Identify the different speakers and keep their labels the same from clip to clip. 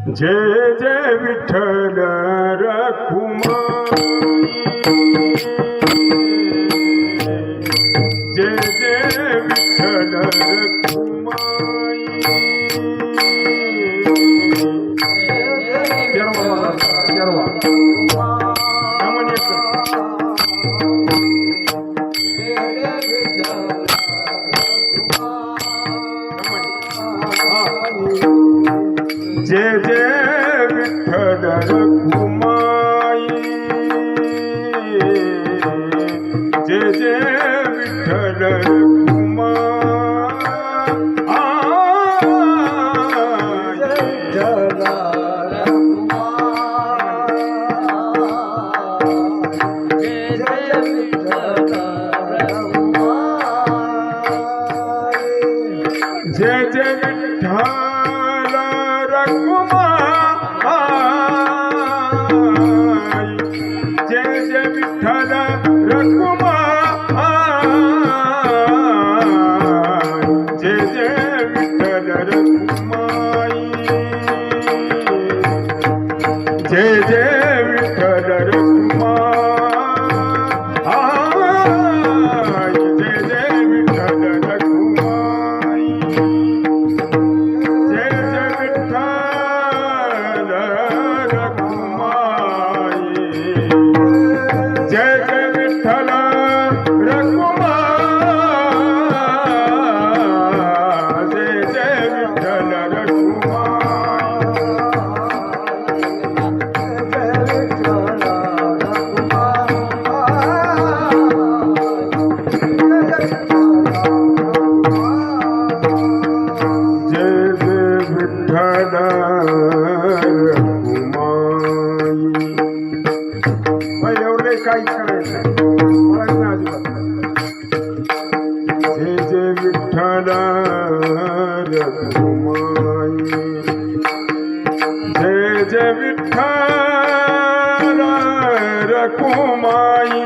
Speaker 1: જય જય વિઠ્ઠલ રખુમા yeah. Kumay, Cezevit'te de kumay काही करायचं बोलायचं अजिबात जे जे विठ्ठल रघुमाई जे जे विठ्ठल रघुमाई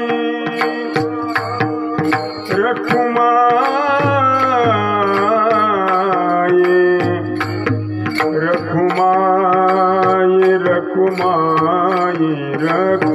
Speaker 1: रघुमाई रघुमाई रघुमाई रघु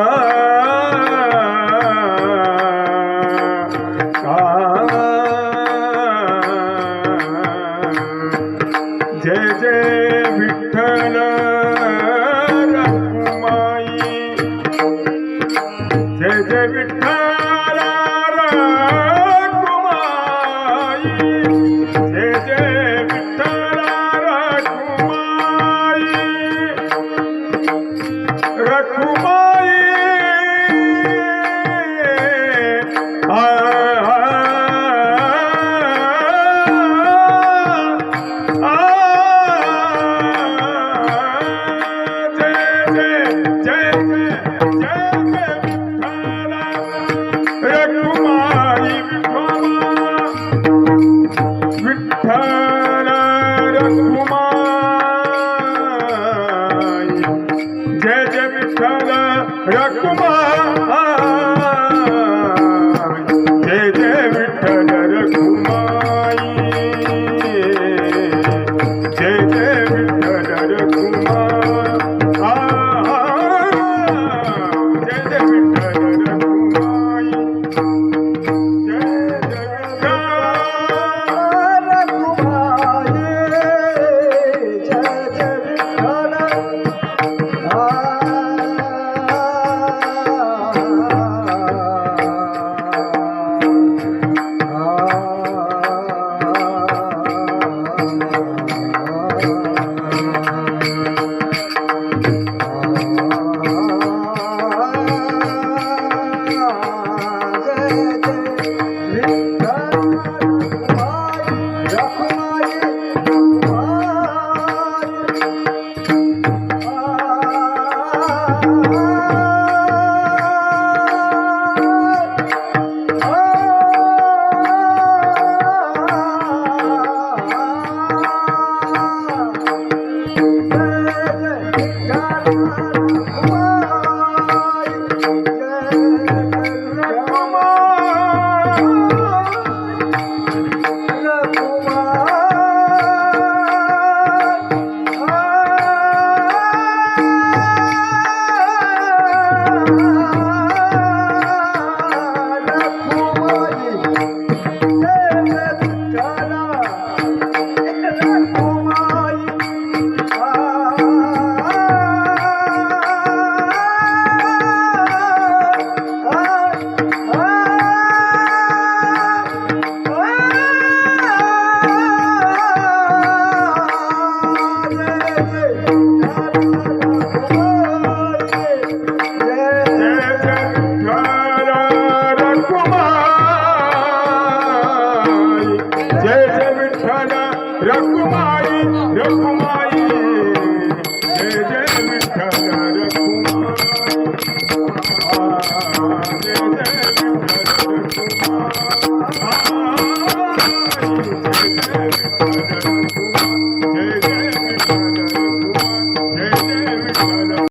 Speaker 1: Bye.